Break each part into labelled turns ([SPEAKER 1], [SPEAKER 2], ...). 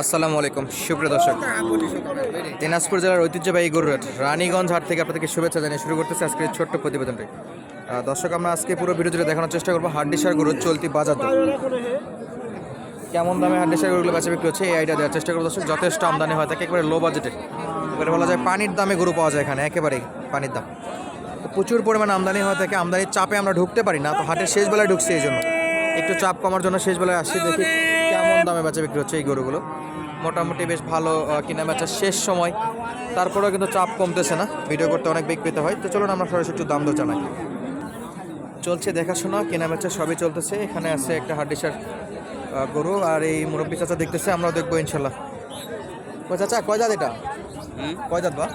[SPEAKER 1] আসসালামু আলাইকুম, সুপ্রিয় দর্শক। দিনাজপুর জেলার ঐতিহ্যবাহী গরুরাট রানীগঞ্জ হাট থেকে আপনাদেরকে শুভেচ্ছা জানিয়ে শুরু করতেছে আজকের ছোট্ট প্রতিবেদনটি। দর্শক, আমরা আজকে পুরো ভিডিও জুড়ে দেখানোর চেষ্টা করব হাড্ডিসার গরুর চলতি বাজার দর। কেমন দামে হাড্ডিসার গরুগুলো বেচা বিক্রি হচ্ছে, এই আইডিয়া দেওয়ার চেষ্টা করব দর্শক, যথেষ্ট আমদানি হয় থাকে একেবারে লো বাজেটে এবারে বলা যায় পানির দামে গরু পাওয়া যায় এখানে, একেবারেই পানির দাম। প্রচুর পরিমাণে আমদানি হয় থাকে আমদানির চাপে আমরা ঢুকতে পারি না, তো হাটের শেষ বেলায় ঢুকছি এই জন্য। একটু চাপ কমার জন্য শেষ বেলায় আসছি দেখি। দামে বেচা বিক্রি হচ্ছে এই গরুগুলো। মোটামুটি বেশ ভালো কিনা বেচার শেষ সময়। তারপরেও কিন্তু চাপ কমতেছে না ভিডিও করতে অনেক বিক্রিত হয়। তো চলুন আমরা সরাসরি একটু দাম দর জানাই। চলছে দেখাশোনা কেনা বেচা সবই চলতেছে। এখানে আছে একটা হাড্ডিসার গরু আর এই মুরব্বী চাচা দেখতেছে আমরাও দেখব ইনশাল্লাহ। ও চাচা কয় জাত এটা? কয় জাত বা?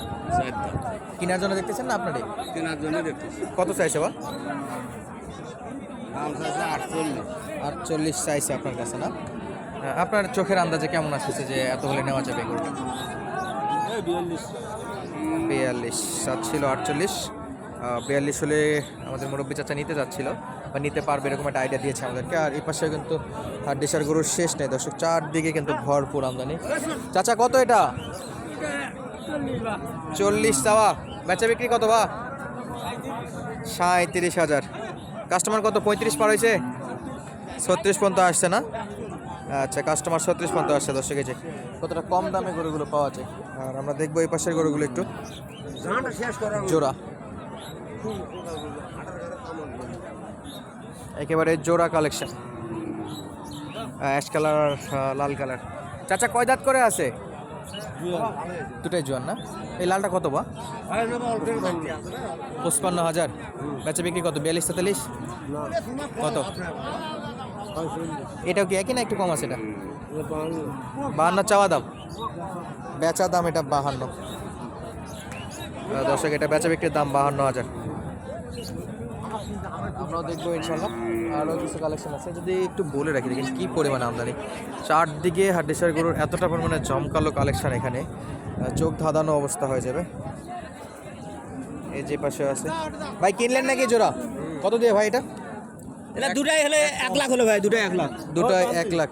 [SPEAKER 1] কেনার জন্য দেখতেছেন না আপনারই?
[SPEAKER 2] কেনার জন্য
[SPEAKER 1] কত চাইছে বা?
[SPEAKER 2] আটচল্লিশ।
[SPEAKER 1] আটচল্লিশ চাইছে আপনার কাছে না? আপনার চোখের আন্দাজে কেমন আসতেছে যে এত হলে নেওয়া যাবে গরুটা
[SPEAKER 2] বিয়াল্লিশ
[SPEAKER 1] চাচ্ছিল আটচল্লিশ। বিয়াল্লিশ হলে আমাদের মুরব্বী চাচা নিতে যাচ্ছিল, বা নিতে পারবে এরকম একটা আইডিয়া দিয়েছে আমাদেরকে। আর এই পাশে কিন্তু হাড্ডিসার গরুর শেষ নেই, দর্শক, চারদিকে কিন্তু ভরপুর আমদানি। চাচা, কত এটা? চল্লিশ চাওয়া। বেচা বিক্রি কত বা? সাঁত্রিশ হাজার। কাস্টমার কত? পঁয়ত্রিশ পার হয়েছে? ছত্রিশ পর্যন্ত আসছে না? আচ্ছা কাস্টমার ছত্রিশ পর্যন্ত আসছে দর্শক যে কতটা কম দামে গরুগুলো পাওয়া যায়। আর আমরা দেখব এই পাশের গরুগুলো একটু। জোড়া। একেবারে জোড়া কালেকশন অ্যাশ কালার আর লাল কালার চাচা কয় দাঁত করে আছে? দুটাই জোয়ান না? এই লালটা কত বা? পঁচপান্ন হাজার। বেচা বিক্রি কত? বিয়াল্লিশ তেতাল্লিশ? কত? এটাও কি একই না একটু কম আছে এটা? বাহান্ন। চাওয়া দাম? বেচা দাম এটা বাহান্ন। দর্শক এটা বেচা বিক্রির দাম বাহান্ন হাজার। আমরাও দেখব ইনশাল্লাহ। আরও কিছু কালেকশন আছে। যদি একটু বলে রাখি দেখেন কী পরিমাণে আমদানি। চারদিকে হাড্ডিসার গরুর এতটা পরিমাণে জমকালো কালেকশন এখানে। চোখ ধাঁধানো অবস্থা হয়ে যাবে। এই যে পাশে আছে। ভাই কিনলেন নাকি জোড়া? কত দিয়ে ভাই এটা?
[SPEAKER 2] এটা দুটাই হলে এক লাখ হলো ভাই দুটাই এক লাখ।
[SPEAKER 1] দুটোই এক লাখ।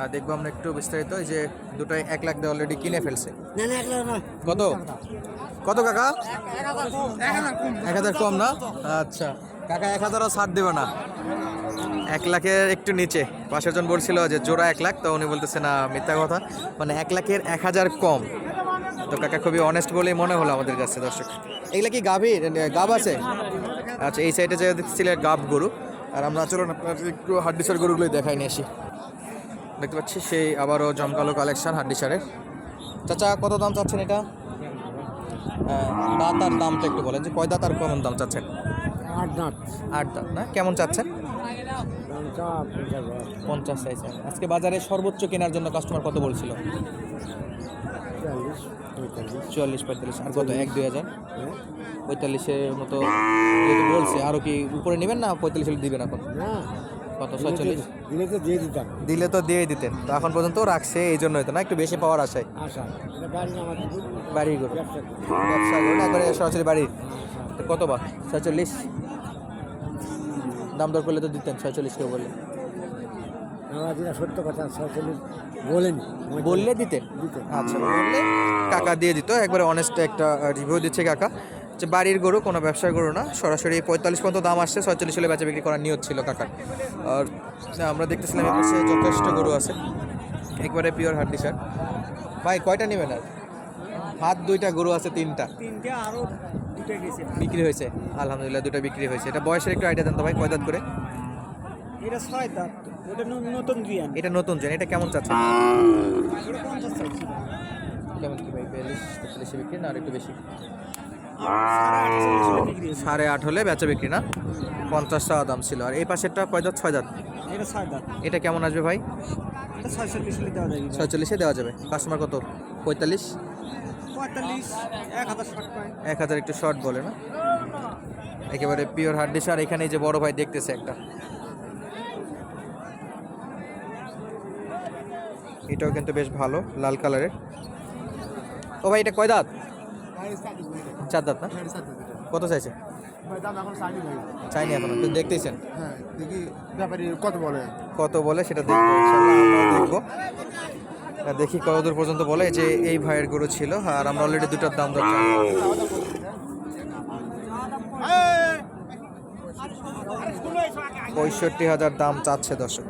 [SPEAKER 1] আর দেখব আমরা একটু বিস্তারিত যে দুটোই এক লাখ দিয়ে অলরেডি কিনে ফেলছে।
[SPEAKER 2] না না এক লাখ না।
[SPEAKER 1] কত? কত কাকা? এক হাজার কম না? আচ্ছা। কাকা এক হাজারও ছাড় দেবে না। এক লাখের একটু নিচে। পাশের জন বলছিল যে জোড়া এক লাখ তো উনি বলতেছে না মিথ্যা কথা। মানে এক লাখের এক হাজার কম। তো কাকা খুবই অনেস্ট বলেই মনে হলো আমাদের কাছে দর্শক। এগুলা কি গাভীর? গাব আছে? আচ্ছা এই সাইডে যে দেখছিলেন গাব গরু আর আমরা চলুন আপনার একটু হাড্ডিসার গরুগুলোই দেখাই নিয়ে আসি। দেখতে পাচ্ছি সেই আবারও জমকালো কালেকশন হাড্ডিসারের চাচা কত দাম চাচ্ছেন এটা? দাঁত আর দামটা একটু বলেন যে কয় দাঁত আর কেমন দাম চাচ্ছেন?
[SPEAKER 2] আট দাঁত।
[SPEAKER 1] আট দাঁত না? কেমন চাচ্ছেন? পঞ্চাশ চাইছেন আজকে বাজারে সর্বোচ্চ কেনার জন্য কাস্টমার কত বলছিল? চুয়াল্লিশ পঁয়তাল্লিশ। আর কত? এক দুই হাজার? পঁয়তাল্লিশের মতো যেহেতু বলছে আরও কি উপরে নেবেন না পঁয়তাল্লিশ দিবেন এখন? কত? ছয়চল্লিশ?
[SPEAKER 2] দিলে তো দিয়ে দিতাম।
[SPEAKER 1] দিলে তো দিয়ে দিতেন। তো এখন পর্যন্ত রাখছে এই জন্যই তো না? একটু বেশি পাওয়ার আশায়।
[SPEAKER 2] আশা। বাড়ি
[SPEAKER 1] বাড়ি গরু।
[SPEAKER 2] ব্যবসা
[SPEAKER 1] করুন একবারে সরাসরি বাড়ির কত বা? ছয়চল্লিশ? দাম দর করলে তো দিতেন ছয়চল্লিশ কেউ বললে।
[SPEAKER 2] সত্য কথা সচল্লিশ বলেনি।
[SPEAKER 1] বললে দিতেন
[SPEAKER 2] দিতেন
[SPEAKER 1] আচ্ছা বললে? কাকা দিয়ে দিত একবারে অনেস্ট একটা রিভিউ দিচ্ছে কাকা। যে বাড়ির গরু কোনো ব্যবসার গরু না সরাসরি পঁয়তাল্লিশ পর্যন্ত দাম আসছে ছয়চল্লিশ হলে বেচা বিক্রি করার নিয়ত ছিল কাকার। আর আমরা দেখতেছিলাম এর পাশে যথেষ্ট গরু আছে। একবারে পিওর হাড্ডি স্যার ভাই কয়টা নেবেন আর? হাত দুইটা গরু আছে তিনটা।
[SPEAKER 2] তিনটে আরও দুটো গেছে।
[SPEAKER 1] বিক্রি হয়েছে। আলহামদুলিল্লাহ দুটো বিক্রি হয়েছে। এটা বয়সের একটু আইডিয়া দেন তো ভাই কয় দাঁত করে?
[SPEAKER 2] এটা ছয় দাঁত। নতুন
[SPEAKER 1] এটা নতুন জেন এটা কেমন চাচ্ছেন? কেমন কি ভাই বিয়াল্লিশ তেতাল্লিশে বিক্রি না আর একটু বেশি?
[SPEAKER 2] সাড়ে
[SPEAKER 1] আট হলে বেচা বিক্রি না? পঞ্চাশ টাকা দাম ছিল। আর এই পাশেরটা কয় দাঁত? ছয় দাঁত?
[SPEAKER 2] এটা
[SPEAKER 1] এটা কেমন আসবে ভাই?
[SPEAKER 2] এটা ছয়চল্লিশ দেওয়া যাবে
[SPEAKER 1] ছয়চল্লিশে দেওয়া যাবে। কাস্টমার কত? পঁয়তাল্লিশ?
[SPEAKER 2] পঁয়তাল্লিশ এক হাজার
[SPEAKER 1] এক হাজার একটু শর্ট বলে না? একেবারে পিওর হার্ডিস আর এখানে যে বড় ভাই দেখতেছে একটা। এটাও কিন্তু বেশ ভালো লাল কালারের। ও ভাই এটা কয় দাঁত? চার দাঁত না? কত চাইছে চাইনি এখন তো দেখতেইছেন
[SPEAKER 3] হ্যাঁ দেখি কত বলে।
[SPEAKER 1] কত বলে সেটা দেখব দেখি কতদূর পর্যন্ত বলে যে এই ভাইয়ের গরু ছিল আর আমরা অলরেডি দুটার দাম দর পঁয়ষট্টি হাজার দাম চাচ্ছে দর্শক।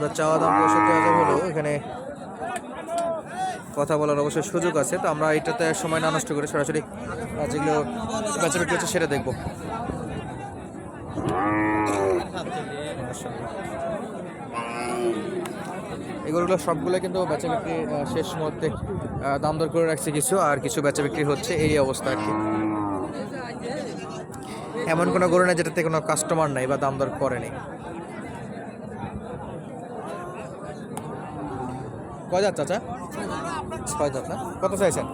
[SPEAKER 1] দর চাওয়া দাম পঁয়ষট্টি হাজার হলো। এখানে কথা বলার অবশ্যই সুযোগ আছে। তো আমরা এটাতে সময় না নষ্ট করে সরাসরি যেগুলো বেচা বিক্রি হচ্ছে সেটা দেখব। এগুলো সবগুলো কিন্তু বেচা বিক্রি শেষ মুহূর্তে দাম দর করে রাখছে কিছু, আর কিছু বেচা বিক্রি হচ্ছে এই অবস্থা আর কি। এমন কোনো গরু নেই যেটাতে কোনো কাস্টমার নাই বা দাম দর করেনি কয় চাচা? ছয় দাঁত না? কত চাইছেন?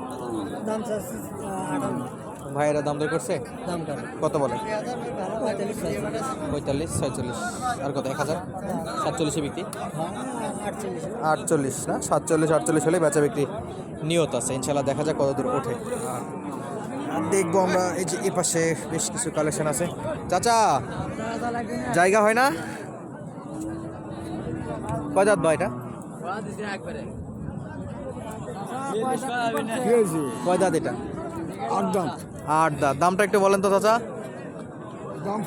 [SPEAKER 1] ভাইয়েরা দাম দর করছে?
[SPEAKER 2] দাম কত
[SPEAKER 1] বলে?
[SPEAKER 2] পঁয়তাল্লিশ
[SPEAKER 1] ছয়চল্লিশ। আর কত? এক হাজার? সাতচল্লিশে বিক্রি?
[SPEAKER 2] আটচল্লিশ।
[SPEAKER 1] না? সাতচল্লিশ আটচল্লিশ হলে বেচা বিক্রি নিয়ত আছে। ইনশাল্লাহ দেখা যাক কত দূর ওঠে। আর- দেখব আমরা এই যে এই পাশে বেশ কিছু কালেকশন আছে। চাচা জায়গা হয় না? কয় দাঁত ভাই এটা? কয় দাঁত এটা?
[SPEAKER 2] আট দাম
[SPEAKER 1] আট দাঁত। দামটা একটু বলেন তো চাচা।
[SPEAKER 2] দাম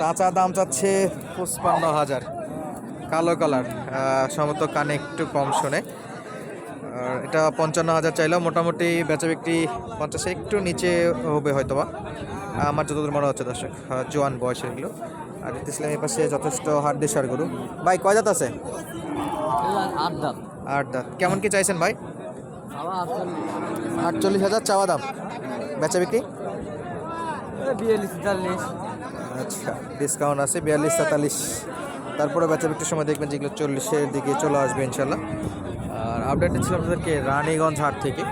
[SPEAKER 1] চাচা দাম চাচ্ছে পঁচপান্ন হাজার। কালো কালার। সম্ভবত কানে একটু কম শোনে। আর এটা পঞ্চান্ন হাজার চাইলেও মোটামুটি বেচা বিক্রি পঞ্চাশে একটু নিচে হবে হয়তো বা আমার যতদূর মনে হচ্ছে দর্শক জোয়ান বয়সের এগুলো। আর ইসলাম এই পাশে যথেষ্ট দেশার গরু। ভাই কয় দাঁত আছে?
[SPEAKER 2] আট দাম।
[SPEAKER 1] আট দাঁত কেমন কি চাইছেন ভাই?
[SPEAKER 2] আটচল্লিশ
[SPEAKER 1] হাজার চাওয়া দাম। বেচা বিক্রি?
[SPEAKER 2] বিয়াল্লিশ তেতাল্লিশ।
[SPEAKER 1] আচ্ছা ডিসকাউন্ট আছে বিয়াল্লিশ তেতাল্লিশ। তারপরে বেচা বিক্রির সময় দেখবেন যেগুলো চল্লিশের দিকে চলে আসবে ইনশাল্লাহ আর আপডেট ছিল আপনাদেরকে রানীগঞ্জ হাট থেকে।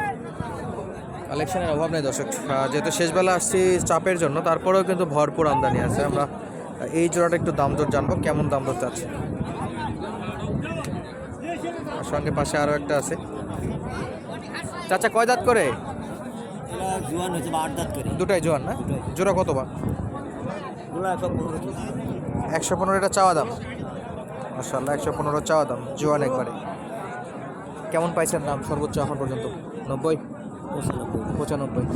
[SPEAKER 1] কালেকশনের অভাব নেই দর্শক। যেহেতু শেষবেলা আসছি চাপের জন্য তারপরেও কিন্তু ভরপুর আমদানি আছে। আমরা এই জোড়াটা একটু দাম দর জানব কেমন দাম দর চাচ্ছে সঙ্গে পাশে আরও একটা আছে। চাচা কয় দাঁত করে?
[SPEAKER 2] এরা জোয়ান হয়েছে বা আট দাঁত করে।
[SPEAKER 1] দুটাই জোয়ান না? জোড়া কত বা?
[SPEAKER 2] একশো পনেরো
[SPEAKER 1] এটা চাওয়া দাম? মাসাল্লাহ একশো পনেরো চাওয়া দাম জোয়ান একবারে। কেমন পাইছেন দাম সর্বোচ্চ এখন পর্যন্ত? নব্বই? পঁচানব্বই।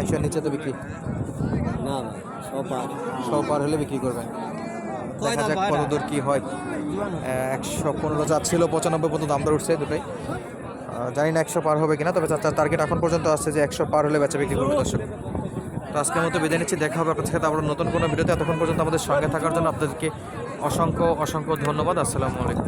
[SPEAKER 1] একশো নিচে তো বিক্রি?
[SPEAKER 2] না সব
[SPEAKER 1] পার হলে বিক্রি করবেন। দেখা যাক কত দূর কী হয়। একশো পনেরো যাচ্ছিল পঁচানব্বই পর্যন্ত দাম দর উঠছে দুটোই। জানি না একশো পার হবে কিনা তবে চাচার টার্গেট এখন পর্যন্ত আসছে যে একশো পার হলে বেচা বিক্রি করবে দর্শক। তো আজকের মতো বিদায় নিচ্ছি দেখা হবে আপনার সাথে আবার নতুন কোনো ভিডিওতে। এতক্ষণ পর্যন্ত আমাদের সঙ্গে থাকার জন্য আপনাদেরকে অসংখ্য অসংখ্য ধন্যবাদ। আসসালামু আলাইকুম।